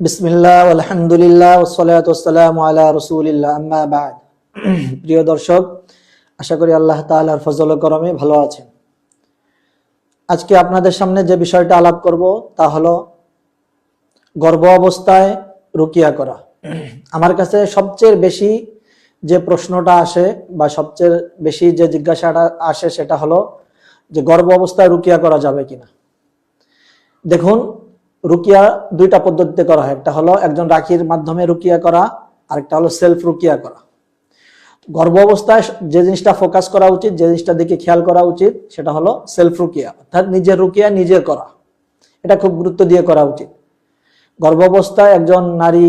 বিসমিল্লাহ, আলহামদুলিল্লাহ প্রিয় দর্শক, আশা করি আল্লাহ তাআলার ফজল করমে ভালো আছেন। আজকে আপনাদের সামনে যে বিষয়টা আলাপ করব, তা হলো গর্ভ অবস্থায় রুকিয়া করা। আমার কাছে সবচেয়ে বেশি যে প্রশ্নটা আসে বা সবচেয়ে বেশি যে জিজ্ঞাসাটা আসে সেটা হলো যে গর্ভ অবস্থায় রুকিয়া করা যাবে কিনা। দেখুন রুকিয়া দুইটা পদ্ধতিতে করা হয়। একটা হলো একজন রাখির মাধ্যমে রুকিয়া করা, আরেকটা হলো সেলফ রুকিয়া করা। গর্ভ অবস্থায় যে জিনিসটা ফোকাস করা উচিত, যে জিনিসটা দিকে খেয়াল করা উচিত, সেটা হলো সেলফ রুকিয়া, অর্থাৎ নিজের রুকিয়া নিজে করা। এটা খুব গুরুত্ব দিয়ে করা উচিত। গর্ভ অবস্থায় একজন নারী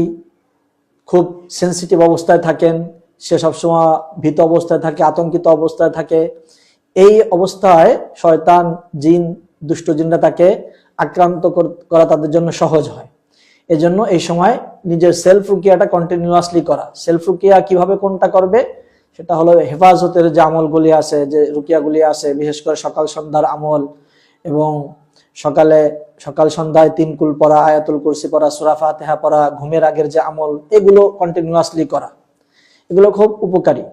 খুব সেন্সিটিভ অবস্থায় থাকেন, সে সবসময় ভীত অবস্থায় থাকে, আতঙ্কিত অবস্থায় থাকে। এই অবস্থায় শয়তান, জিন, দুষ্ট জিনরা তাকে আক্রান্ত করা তাদের জন্য সহজ হয়। এজন্য এই সময় নিজের সেলফ রুকিয়াটা কন্টিনিউয়াসলি করা। সেলফ রুকিয়া কীভাবে কোনটা করবে? সেটা হলো হেফাজতের যে আমলগুলি আছে, যে রুকিয়াগুলি আছে, বিশেষ করে সকাল সন্ধ্যার আমল এবং সকালে, সকাল সন্ধ্যায় তিন কুল পড়া, আয়াতুল কুরসি পড়া সুরাফা তেহা পড়া, ঘুমের আগের যে আমল, এগুলো কন্টিনিউয়াসলি করা। এগুলো খুব উপকারী।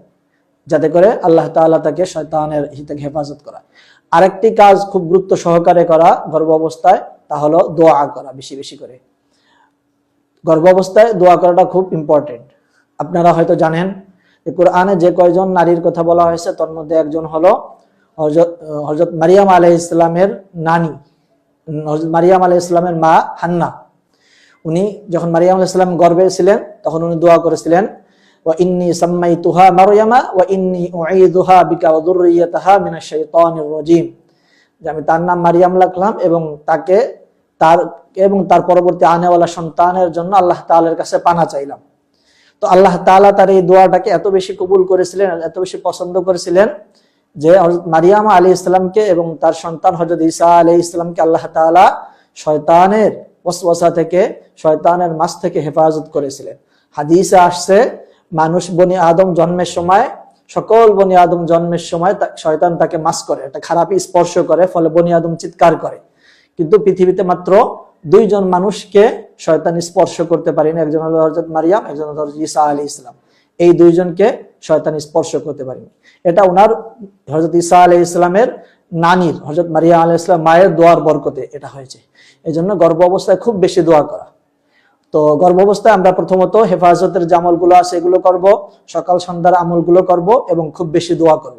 যাতে করে আল্লাহ তাআলা তাকে শয়তানের হিতে হেফাজত করা আরেকটি কাজ খুব গুরুত্ব সহকারে করা গর্ভ অবস্থায়, তা হলো দোয়া করা বেশি বেশি করে। গর্ভ অবস্থায় দোয়া করাটা খুব ইম্পর্টেন্ট আপনারা হয়তো জানেন কোরআনে যে কয়জন নারীর কথা বলা হয়েছে তার মধ্যে একজন হলো হজরত মারিয়াম আলহ ইসলামের নানি। হজরত মারিয়াম আলহ ইসলামের মা হান্না। উনি যখন মারিয়াম আলাইহিস সালাম গর্ভে ছিলেন, তখন উনি দোয়া করেছিলেন ওয়া ইন্নী সাম্মাইতুহা মারয়ামা ওয়া ইন্নী উঈদুহা বিকা ওয়া যুররিয়াতাহা মিনাশ আমি তার নাম মারিয়াম রাখলাম এবং তাকে তার এবং তার পরবর্তী আনেওয়ালা সন্তানের জন্য আল্লাহ তাআলার কাছে পানা চাইলাম। তো আল্লাহ তাআলা তার এই দোয়াটাকে এত বেশি কবুল করেছিলেন, এত বেশি পছন্দ করেছিলেন যে মারিয়াম আলী ইসলামকে এবং তার সন্তান হজরত ঈসা আলী ইসলামকে আল্লাহ তাআলা শয়তানের ওয়াসওয়াসা থেকে, শয়তানের মাছ থেকে হেফাজত করেছিলেন। হাদিসে আসছে মানুষ বনি আদম জন্মের সময়, সকল বনি আদম জন্মের সময় শয়তান তাকে মাস করে, একটা খারাপই স্পর্শ করে, ফলে বনি আদম চিৎকার করে। কিন্তু পৃথিবীতে মাত্র দুইজন মানুষকে শয়তান স্পর্শ করতে পারেনি। একজন হলো হজরত মারিয়াম, একজন হলো ঈসা আলী ইসলাম এই দুইজনকে শয়তান স্পর্শ করতে পারেনি। এটা ওনার হজরত ঈসা আলী ইসলামের নানির হজরত মারিয়া আলী ইসলাম মায়ের দোয়ার বরকতে এটা হয়েছে। এই জন্য গর্ভ অবস্থায় খুব বেশি দোয়া করা। তো গর্ভ অবস্থায় আমরা প্রথমত হেফাজতের যে আমলগুলো আছে এগুলো করব, সকাল সন্ধ্যার আমলগুলো করব এবং খুব বেশি দোয়া করব।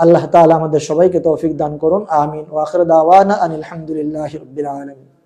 আল্লাহ তাআলা আমাদের সবাইকে তৌফিক দান করুন, আমিন। ওয়াখির দাওয়ানা আনিল আলামিন।